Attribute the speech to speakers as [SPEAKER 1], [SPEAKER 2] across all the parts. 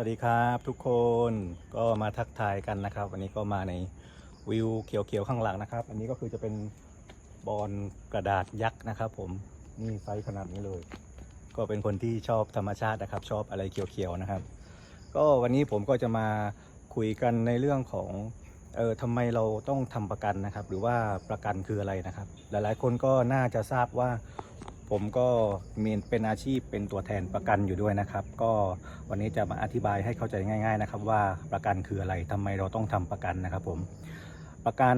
[SPEAKER 1] วัสดีครับทุกคนก็มาทักทายกันนะครับ วันนี้ก็มาในวิวเขียวๆข้างหลังนะครับ อันนี้ก็คือจะเป็นบอลกระดาษยักษ์นะครับ ผมนี่ไซส์ขนาดนี้เลย ก็เป็นคนที่ชอบธรรมชาตินะครับ ชอบอะไรเขียวๆนะครับ ก็วันนี้ผมก็จะมาคุยกันในเรื่องของเออทำไมเราต้องทำประกันนะครับ หรือว่าประกันคืออะไรนะครับ หลายๆ คนก็น่าจะทราบว่า ผมก็มีเป็นอาชีพเป็นตัวแทนประกันอยู่ด้วยนะครับ ก็วันนี้จะมาอธิบายให้เข้าใจง่าย ๆนะครับ ว่าประกันคืออะไรทำไมเราต้องทำประกันนะครับผมประกัน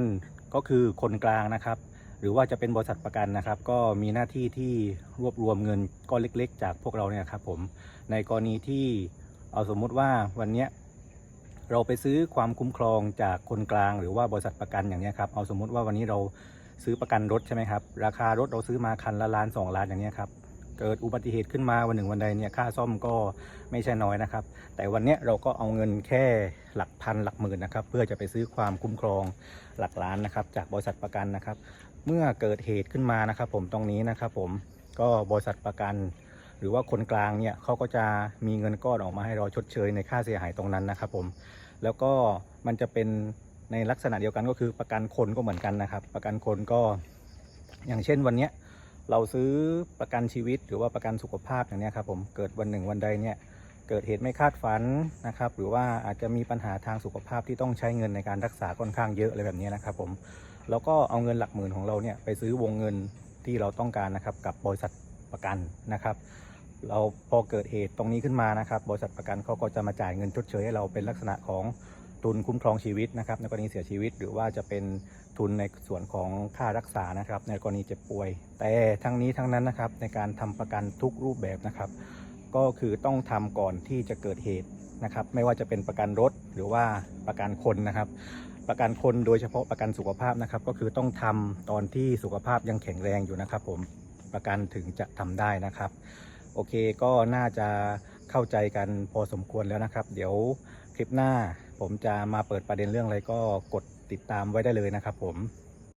[SPEAKER 1] ก็คือคนกลางนะครับ หรือว่าจะเป็นบริษัทประกันนะครับ ก็มีหน้าที่ที่รวบรวมเงินก้อนเล็ก ๆ จากพวกเราเนี่ยครับผมในกรณีที่เอาสมมุติว่าวันนี้เราไปซื้อความคุ้มครองจากคนกลาง หรือว่าบริษัทประกันอย่างนี้ครับเอาสมมุติว่าวันนี้เรา ซื้อประกันรถใช่ไหมครับราคารถเราซื้อมาคันละล้านสองล้านอย่างเนี้ยครับเกิดอุบัติเหตุขึ้นมาวันหนึ่งวันใดเนี่ยค่าซ่อมก็ไม่ใช่น้อยนะครับ แต่วันเนี้ยเราก็เอาเงินแค่หลักพันหลักหมื่นนะครับ เพื่อจะไปซื้อความคุ้มครองหลักล้านนะครับ จากบริษัทประกันนะครับ เมื่อเกิดเหตุขึ้นมานะครับ ผมตรงนี้นะครับผมก็บริษัทประกัน หรือว่าคนกลางเนี่ยเขาก็จะมีเงินก้อนออกมาให้เราชดเชยในค่าเสียหายตรงนั้นนะครับ ผม แล้วก็มันจะเป็น ในลักษณะเดียวกันก็คือประกันคนก็เหมือนกันนะครับ ประกันคนก็อย่างเช่นวันนี้เราซื้อประกันชีวิตหรือว่าประกันสุขภาพอย่างนี้ครับผมเกิดวันหนึ่งวันใดเนี่ยเกิดเหตุไม่คาดฝันนะครับ หรือว่าอาจจะมีปัญหาทางสุขภาพที่ต้องใช้เงินในการรักษาค่อนข้างเยอะอะไรแบบนี้นะครับผมแล้วก็เอาเงินหลักหมื่นของเราเนี่ยไปซื้อวงเงินที่เราต้องการนะครับกับบริษัทประกันนะครับ เราพอเกิดเหตุตรงนี้ขึ้นมานะครับ บริษัทประกันเขาก็จะมาจ่ายเงินชดเชยให้เราเป็นลักษณะของ ทุนคุ้มครองชีวิตนะครับในกรณีเสียชีวิต หรือว่าจะเป็นทุนในส่วนของค่ารักษานะครับ ในกรณีเจ็บป่วย แต่ทั้งนี้ทั้งนั้นนะครับในการทำประกันทุกรูปแบบนะครับ ก็คือต้องทำก่อนที่จะเกิดเหตุนะครับ ไม่ว่าจะเป็นประกันรถหรือว่าประกันคนนะครับ ประกันคนโดยเฉพาะประกันสุขภาพนะครับ ก็คือต้องทำตอนที่สุขภาพยังแข็งแรงอยู่นะครับ ผมประกันถึงจะทำได้นะครับโอเคก็น่าจะเข้าใจกันพอสมควรแล้วนะครับ เดี๋ยวคลิปหน้า ผมจะมาเปิดประเด็นเรื่องอะไรก็กดติดตามไว้ได้เลยนะครับผม